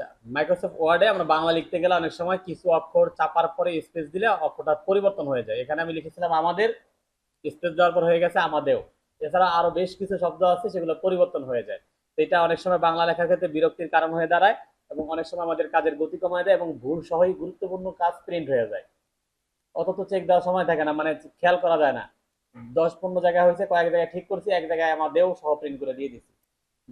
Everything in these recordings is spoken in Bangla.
আচ্ছা মাইক্রোসফট ওয়ার্ডে আমরা বাংলা লিখতে গেলে অনেক সময় কিছু অক্ষর চাপার পরে স্পেস দিলে অক্ষরটা পরিবর্তন হয়ে যায়। এখানে আমি লিখেছিলাম আমাদের স্পেস দেওয়ার পর হয়ে গেছে আমাদেরও এছাড়া আরও বেশ কিছু শব্দ আছে সেগুলো পরিবর্তন হয়ে যায়। তো এটা অনেক সময় বাংলা লেখার ক্ষেত্রে বিরক্তির কারণ হয়ে দাঁড়ায় এবং অনেক সময় আমাদের কাজের গতি কমায় দেয় এবং ভুল সহই গুরুত্বপূর্ণ কাজ প্রিন্ট হয়ে যায়। অত তো চেক দেওয়ার সময় থাকে না মানে খেয়াল করা যায় না। দশ পনেরো জায়গায় হয়েছে কয়েক জায়গায় ঠিক করছি এক জায়গায় আমাদেরও সহ প্রিন্ট করে দিয়ে দিচ্ছি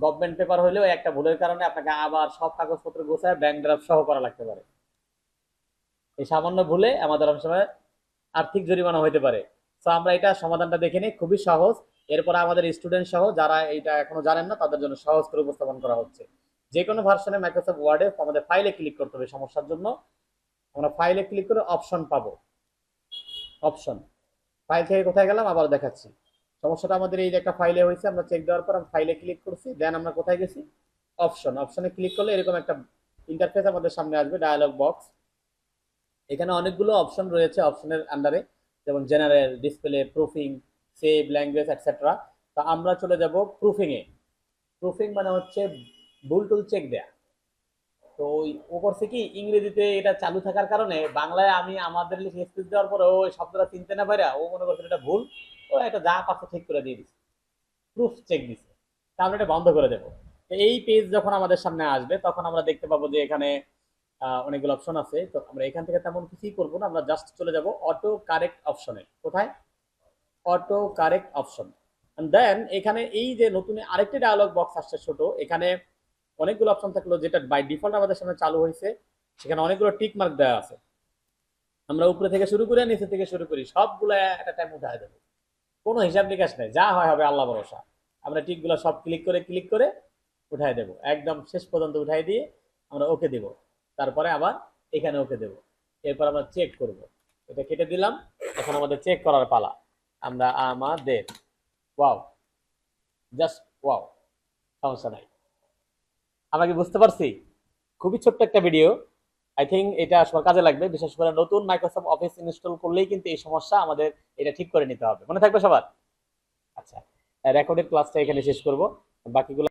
গভর্নমেন্ট পেপার হলেও একটা ভুলের কারণে আপনাকে আবার সব কাগজপত্র গোছায় ব্যাংক ড্রাফট সহ করা লাগতে পারে। এই সামান্য ভুলে আমাদের অনেক সময় আর্থিক জরিমানা হইতে পারে। তো আমরা এটা সমাধানটা দেখে নিই, খুবই সহজ। এরপর আমাদের স্টুডেন্ট সহ যারা এটা এখনও জানেন না, তাদের জন্য সহজ করে উপস্থাপন করা হচ্ছে। যে কোনো ভার্সনে মাইক্রোসফট ওয়ার্ডে আমাদের ফাইলে ক্লিক করতে হবে, সমস্যার জন্য। আমরা ফাইলে ক্লিক করে অপশন পাবো। অপশন ফাইল থেকে কোথায় গেলাম? আবার দেখাচ্ছি। সমস্যাটা আমাদের এই যে একটা ফাইলে হয়েছে, আমরা চেক দেওয়ার পর আমরা ফাইলে ক্লিক করছি দেন আমরা কোথায় গেছি? অপশন অপশনে ক্লিক করলে এরকম একটা ইন্টারফেস আমাদের সামনে আসবে ডায়ালগ বক্স এখানে অনেকগুলো অপশন রয়েছে অপশনের আন্ডারে যেমন general display proofing save language etcetera তা আমরা চলে যাব প্রুফিংয়ে প্রুফিং মানে হচ্ছে ভুল টুল চেক দেয়া। তো ওই ও করছে কি ইংরেজিতে এটা চালু থাকার কারণে বাংলায় আমি আমাদের লিখে স্পিচ দেওয়ার পরে ওই শব্দটা চিনতে না পারে ও মনে করছে এটা ভুল। ও এটা যা পারছে ঠিক করে দিয়ে দিচ্ছে প্রুফ চেক দিছে। তা এটা বন্ধ করে দেবো। এই পেজ যখন আমাদের সামনে আসবে, তখন আমরা দেখতে পাবো যে এখানে অনেকগুলো অপশন আছে। তো আমরা এখান থেকে তেমন কিছুই করব না, আমরা জাস্ট চলে যাব অটো কারেক্ট অপশনে কোথায়? অটো কারেক্ট অপশন দেন এখানে এই যে নতুন আরেকটি ডায়ালগ বক্স আসছে ছোট, এখানে অনেকগুলো অপশন থাকল যেটা বাই ডিফল্ট আমাদের সামনে চালু হয়েছে। সেখানে অনেকগুলো টিক মার্ক দেওয়া আছে। আমরা উপরে থেকে শুরু করি নিচে থেকে শুরু করি, সবগুলো একটা টাইম উঠায় দেবো। কোনো হিসাব নিকাশ নেই, যা হয় হবে আল্লাহ ভরসা। আমরা টিকগুলো সব ক্লিক করে ক্লিক করে উঠায় দেবো। একদম শেষ পর্যন্ত উঠাই দিয়ে আমরা ওকে দেব। তারপরে আবার এখানে ওকে দেব। এরপর আমরা চেক করব। এটা কেটে দিলাম। এখন আমাদের চেক করার পালা। আমরা আমাদের ওয়াও জাস্ট ওয়াও সমস্যা নাই। আমরা কি বুঝতে পারছি? খুবই ছোট্ট একটা ভিডিও আই থিঙ্ক এটা আসলে কাজে লাগবে, বিশেষ করে নতুন মাইক্রোসফট অফিস ইনস্টল করলেই কিন্তু এই সমস্যা আমাদের এটা ঠিক করে নিতে হবে। মনে থাকবে সবার? আচ্ছা রেকর্ডের ক্লাসটা এখানে শেষ করব। বাকিগুলো